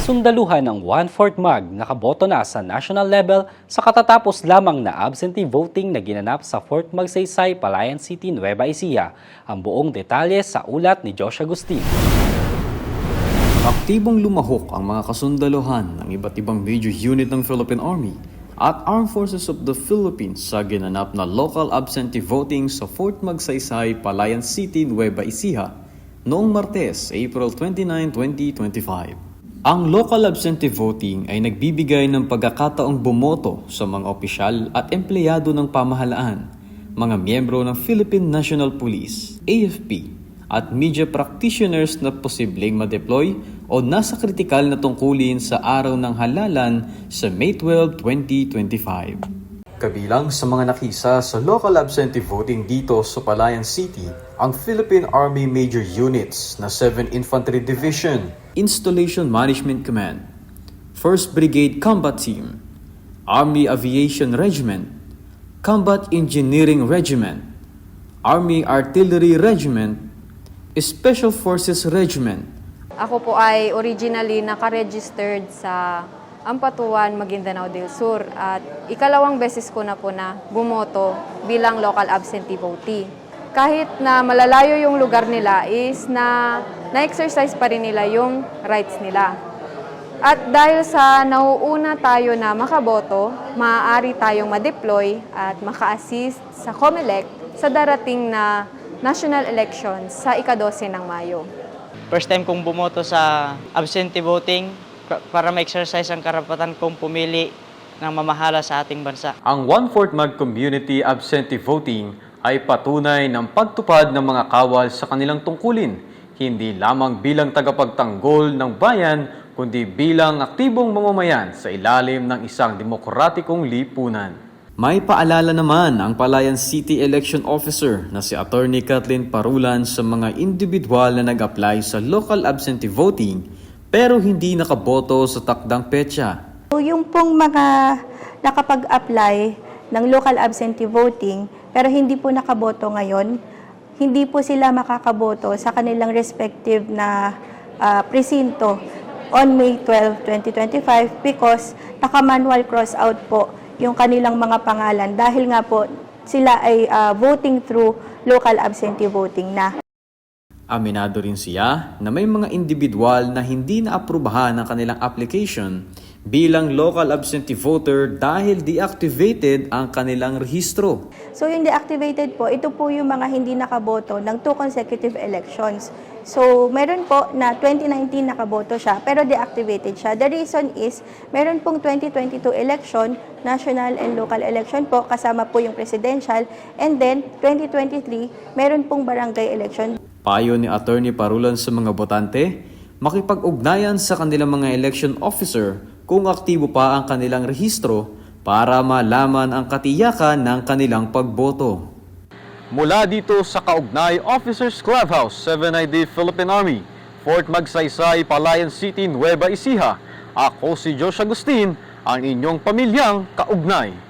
kasundaluhan ng one-fourth mag nakaboto na sa national level sa katatapos lamang na absentee voting na ginanap sa Fort Magsaysay, Palayan City, Nueva Ecija. Ang buong detalye sa ulat ni Josh Agustin. Aktibong lumahok ang mga kasundaluhan ng iba't ibang major unit ng Philippine Army at Armed Forces of the Philippines sa ginanap na local absentee voting sa Fort Magsaysay, Palayan City, Nueva Ecija noong Martes, April 29, 2025. Ang local absentee voting ay nagbibigay ng pagkakataong bumoto sa mga opisyal at empleyado ng pamahalaan, mga miyembro ng Philippine National Police, AFP, at media practitioners na posibleng ma-deploy o nasa kritikal na tungkulin sa araw ng halalan sa May 12, 2025. Kabilang sa mga nakisa sa local absentee voting dito sa Palayan City, ang Philippine Army Major Units na 7 Infantry Division, Installation Management Command, 1st Brigade Combat Team, Army Aviation Regiment, Combat Engineering Regiment, Army Artillery Regiment, Special Forces Regiment, Ako po ay originally nakaregistered sa Ampatuan, Maguindanao del Sur at ikalawang beses ko na po na bumoto bilang local absentee votee. Kahit na malalayo yung lugar nila is na na-exercise pa rin nila yung rights nila. At dahil sa nauuna tayo na makaboto, maaari tayong ma-deploy at maka-assist sa COMELEC sa darating na national elections sa ika-12 ng Mayo. First time kong bumoto sa absentee voting pa- para ma-exercise ang karapatan kong pumili ng mamahala sa ating bansa. Ang One-Fourth Mag Community Absentee Voting ay patunay ng pagtupad ng mga kawal sa kanilang tungkulin, hindi lamang bilang tagapagtanggol ng bayan, kundi bilang aktibong mamamayan sa ilalim ng isang demokratikong lipunan. May paalala naman ang Palayan City Election Officer na si Attorney Kathleen Parulan sa mga individual na nag-apply sa local absentee voting pero hindi nakaboto sa takdang petsa. So, yung pong mga nakapag-apply ng local absentee voting pero hindi po nakaboto ngayon, hindi po sila makakaboto sa kanilang respective na ah, presinto on May 12, 2025 because naka-manual cross out po yung kanilang mga pangalan dahil nga po sila ay ah, voting through local absentee voting na. Aminado rin siya na may mga individual na hindi naaprubahan ng kanilang application bilang local absentee voter dahil deactivated ang kanilang rehistro. So yung deactivated po, ito po yung mga hindi nakaboto ng two consecutive elections. So meron po na 2019 nakaboto siya pero deactivated siya. The reason is meron pong 2022 election, national and local election po kasama po yung presidential and then 2023 meron pong barangay election. Payo ni Attorney Parulan sa mga botante, makipag-ugnayan sa kanilang mga election officer kung aktibo pa ang kanilang rehistro para malaman ang katiyakan ng kanilang pagboto. Mula dito sa Kaugnay Officers Clubhouse, 7ID Philippine Army, Fort Magsaysay, Palayan City, Nueva Ecija, ako si Josh Agustin, ang inyong pamilyang kaugnay.